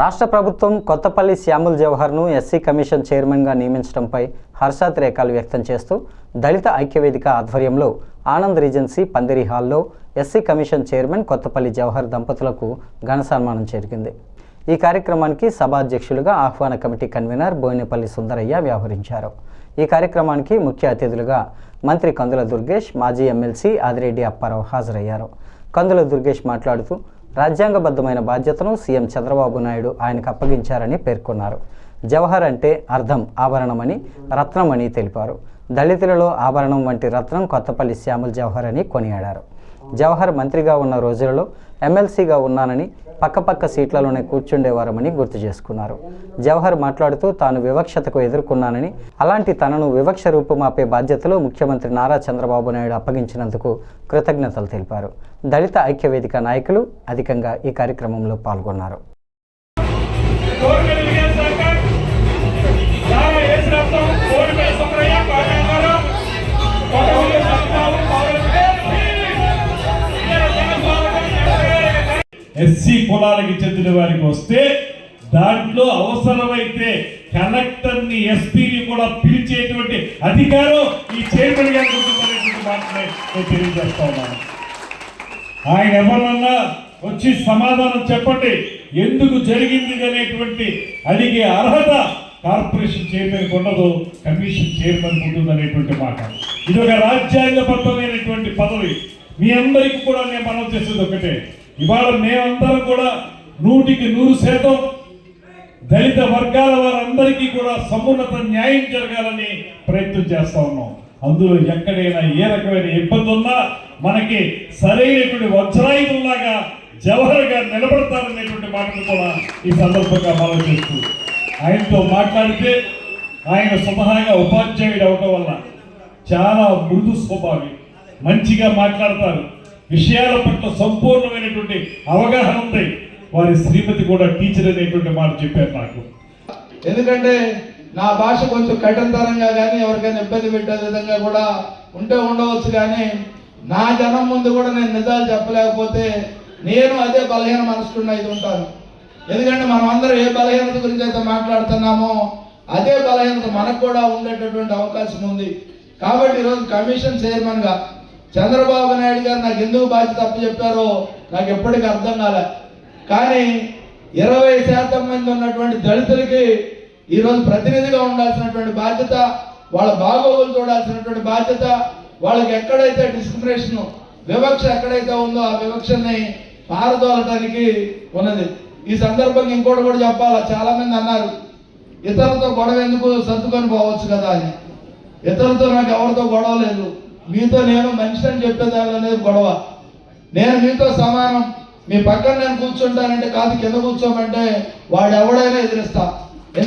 రాష్ట్ర ప్రభుత్వం కొత్తపల్లి శ్యాముల్ జవహర్ను ఎస్సీ కమిషన్ చైర్మన్గా నియమించడంపై హర్షాతిరేకాలు వ్యక్తం చేస్తూ దళిత ఐక్యవేదిక ఆధ్వర్యంలో ఆనంద్ రీజెన్సీ పందిరి హాల్లో SC commission chairman Kothapalli Jawahar దంపతులకు ఘన సన్మానం జరిగింది ఈ కార్యక్రమానికి సభాధ్యక్షులుగా ఆహ్వాన కమిటీ కన్వీనర్ బోయినపల్లి సుందరయ్య వ్యవహరించారు. ఈ కార్యక్రమానికి ముఖ్య అతిథులుగా మంత్రి కందుల దుర్గేష్ మాజీ ఎమ్మెల్సీ ఆదిరెడ్డి అప్పారావు హాజరయ్యారు. కందుల దుర్గేష్ మాట్లాడుతూ రాజ్యాంగబద్ధమైన బాధ్యతను సీఎం చంద్రబాబు నాయుడు ఆయనకు అప్పగించారని పేర్కొన్నారు. జవహర్ అంటే అర్థం ఆభరణమని రత్నమని తెలిపారు. దళితులలో ఆభరణం వంటి రత్నం కొత్తపల్లి శ్యాముల్ జవహర్ అని కొనియాడారు. జవహర్ మంత్రిగా ఉన్న రోజులలో ఎమ్మెల్సీగా ఉన్నానని పక్కపక్క సీట్లలోనే కూర్చుండేవారమని గుర్తు చేసుకున్నారు. జవహర్ మాట్లాడుతూ తాను వివక్షతకు ఎదుర్కొన్నానని అలాంటి తనను వివక్ష రూపుమాపే బాధ్యతలో ముఖ్యమంత్రి నారా చంద్రబాబు నాయుడు అప్పగించినందుకు కృతజ్ఞతలు తెలిపారు. దళిత ఐక్యవేదిక నాయకులు అధికంగా ఈ కార్యక్రమంలో పాల్గొన్నారు. ఎస్సీ కులాలకి చెందిన వారికి వస్తే దాంట్లో అవసరమైతే కలెక్టర్ని ఎస్పీని కూడా పిలిచేటువంటి అధికారం ఈ చైర్మన్ గారికి ఉంటుందనేటువంటి మాటనే నేను తెలియజేస్తా ఉన్నాను. ఆయన ఎవరన్నా వచ్చి సమాధానం చెప్పండి ఎందుకు జరిగింది అనేటువంటి అడిగే అర్హత కార్పొరేషన్ చైర్మన్ ఉండదు కమిషన్ చైర్మన్ ఉంటుంది అనేటువంటి మాట. ఇది ఒక రాజ్యాంగబద్ధమైనటువంటి పదవి. మీ అందరికీ కూడా నేను మనం చేసేది ఒకటే. ఇవాళ మేమందరం కూడా నూటికి నూరు శాతం దళిత వర్గాల వారందరికీ కూడా సమున్నత న్యాయం జరగాలని ప్రయత్నం చేస్తా ఉన్నాం. అందులో ఎక్కడైనా ఏ రకమైన ఇబ్బంది ఉన్నా మనకి సరైనటువంటి వజ్రాయుధంలాగా జవహర్ గారు నిలబడతారనేటువంటి మాటలు కూడా ఈ సందర్భంగా మనం చేస్తూ ఆయనతో మాట్లాడితే ఆయన స్వతహాగా ఉపాధ్యాయుడు అవటం వల్ల చాలా మృదు స్వభావి. మంచిగా మాట్లాడతారు. విషయాల పట్ల సంపూర్ణమైనటువంటి అవగాహన ఉంది. వారి శ్రీమతి కూడా టీచర్ అనేటువంటి మాట చెప్పారు నాకు. ఎందుకంటే నా భాష కొంచెం కఠినతరంగా కానీ ఎవరికైనా ఇబ్బంది పెట్టే విధంగా కూడా ఉంటే ఉండవచ్చు కానీ నా జనం ముందు కూడా నేను నిజాలు చెప్పలేకపోతే నేను అదే బలహీన మనసుకున్న ఇది ఉంటాను. ఎందుకంటే మనం అందరం ఏ బలహీనత గురించి అయితే మాట్లాడుతున్నామో అదే బలహీనత మనకు కూడా ఉండేటటువంటి అవకాశం ఉంది. కాబట్టి ఈరోజు కమిషన్ చైర్మన్గా చంద్రబాబు నాయుడు గారు నాకు ఎందుకు బాధ్యత అప్పచెప్పారో నాకు ఎప్పటికీ అర్థం కాలే. కానీ ఇరవై శాతం మంది ఉన్నటువంటి దళితులకి ఈరోజు ప్రతినిధిగా ఉండాల్సినటువంటి బాధ్యత వాళ్ళ బాగోగులు చూడాల్సినటువంటి బాధ్యత వాళ్ళకి ఎక్కడైతే డిస్క్రిమినేషన్ వివక్ష ఎక్కడైతే ఉందో ఆ వివక్షని పారదోలటానికి ఉన్నది. ఈ సందర్భంగా ఇంకోటి కూడా చెప్పాలా? చాలా మంది అన్నారు ఇతరులతో గొడవ ఎందుకు సర్దుకొని పోవచ్చు కదా అని. ఇతరులతో నాకు ఎవరితో గొడవ లేదు. మీతో నేను మనిషి అని చెప్పేదాని అనేది గొడవ. నేను మీతో సమానం. మీ పక్కన నేను కూర్చుంటానంటే కాదు కింద కూర్చోమంటే వాడు ఎవడైనా ఎదిరిస్తా.